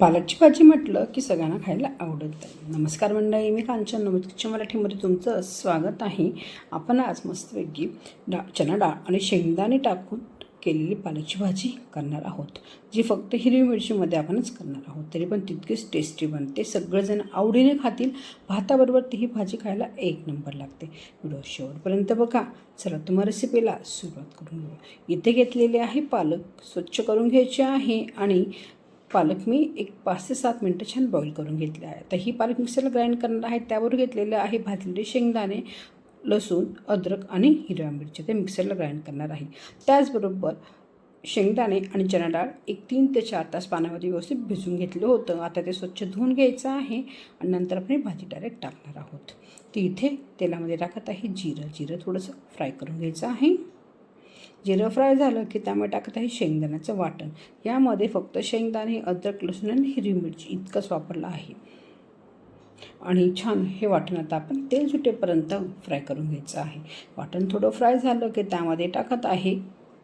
पालकची भाजी म्हटलं की सगळ्यांना खायला आवडत. नमस्कार मंडळी मी कांचन नमस्कार मराठीमध्ये तुमचं स्वागत आहे. आपण आज मस्तपैकी डाळ चना डाळ आणि शेंगदाणे टाकून केलेली पालकची भाजी करणार आहोत. जी फक्त हिरवी मिरचीमध्ये आपणच करणार आहोत. तरी पण तितकीच टेस्टी बनते. सगळेजण आवडीने खातील. भाताबरोबर ती ही भाजी खायला एक नंबर लागते. व्हिडिओ शेवटपर्यंत बघा. चला तुम्हा रेसिपीला सुरुवात करून घेऊ. इथे घेतलेले आहे पालक. स्वच्छ करून घ्यायचे आहे आणि पालक मी एक पाच ते सात मिनटं छान बॉईल करून घेतले आहे तर ही पालक मिक्सरला ग्राइंड करणार आहे. त्यावर घेतलेलं आहे भाजलेले शेंगदाणे लसूण अद्रक आणि हिरव्या मिरची ते मिक्सरला ग्राइंड करणार आहे. त्याचबरोबर शेंगदाणे आणि चणा डाळ एक तीन ते चार तास पाण्यामध्ये व्यवस्थित भिजून घेतलं होतं. आता ते स्वच्छ धुवून घ्यायचं आहे आणि नंतर आपण भाजी डायरेक्ट टाकणार आहोत. ती इथे तेलामध्ये टाकत आहे जिरं. जिरं थोडंसं फ्राय करून घ्यायचं आहे. जिरं फ्राय झालं की त्यामुळे टाकत आहे शेंगदाण्याचं वाटण. यामध्ये फक्त शेंगदाणे अद्रक लसूण आणि हिरवी मिरची इतकंच वापरलं आहे. आणि छान हे वाटण आता आपण तेल सुटेपर्यंत फ्राय करून घ्यायचं आहे. वाटण थोडं फ्राय झालं की त्यामध्ये टाकत आहे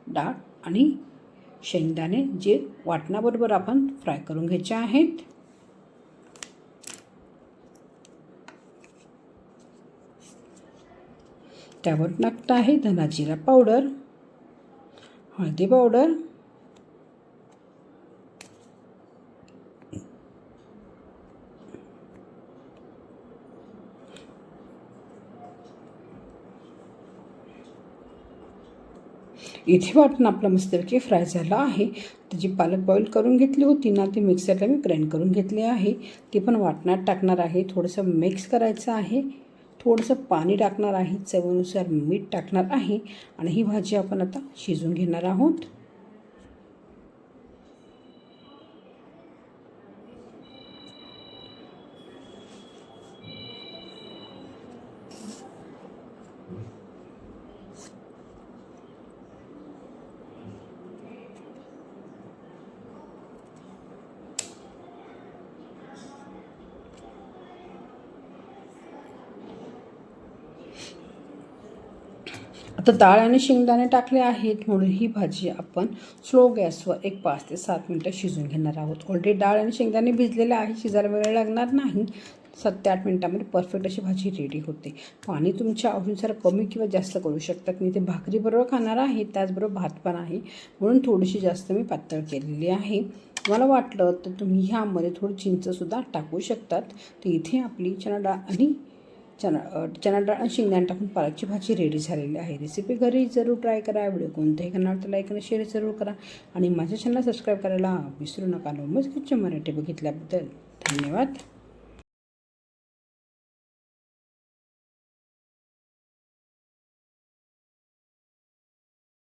डाळ आणि शेंगदाणे जे वाटणाबरोबर आपण फ्राय करून घ्यायचे आहेत. त्यावर टाकत आहे धना जिरा पावडर. हळदी पावडर. इथे वाटणं आपलं मस्तपैकी फ्राय झालं आहे. त्याची पालक बॉईल करून घेतली होती ना ती मिक्सरला मी ग्राइंड करून घेतली आहे. ती पण वाटणात टाकणार आहे. थोडंसं मिक्स करायचं आहे. थोडंसं पाणी टाकणार आहे चवीनुसार मीठ टाकणार आहे आणि ही भाजी आपण आता शिजवून घेणार आहोत. आता डाळ आणि शेंगदाणे टाकले आहेत म्हणून ही भाजी आपण स्लो गॅसवर एक पाच ते सात मिनटं शिजवून घेणार आहोत. ऑलरेडी डाळ आणि शेंगदाणे भिजलेले आहे शिजायला वेळ लागणार नाही. सात ते आठ मिनटामध्ये परफेक्ट अशी भाजी रेडी होते. पाणी तुमच्या आवडीनुसार कमी किंवा जास्त करू शकतात. मी ते भाकरीबरोबर खाणार आहे त्याचबरोबर भात पण आहे. म्हणून थोडीशी जास्त मी पातळ केलेली आहे. मला वाटलं तर तुम्ही ह्यामध्ये थोडं चिंचसुद्धा टाकू शकतात. तर इथे आपली चणा डाळ आणि चना चना डाळ आणि शेंगदाण टाकून पालकची भाजी रेडी झालेली आहे. रेसिपी घरी जरूर ट्राय करा. व्हिडिओ कोणत्याही करणार तर लाईक आणि शेअर जरूर करा. आणि माझ्या चॅनल सबस्क्राईब करायला विसरू नका. नमस्कारच्या मराठी बघितल्याबद्दल धन्यवाद.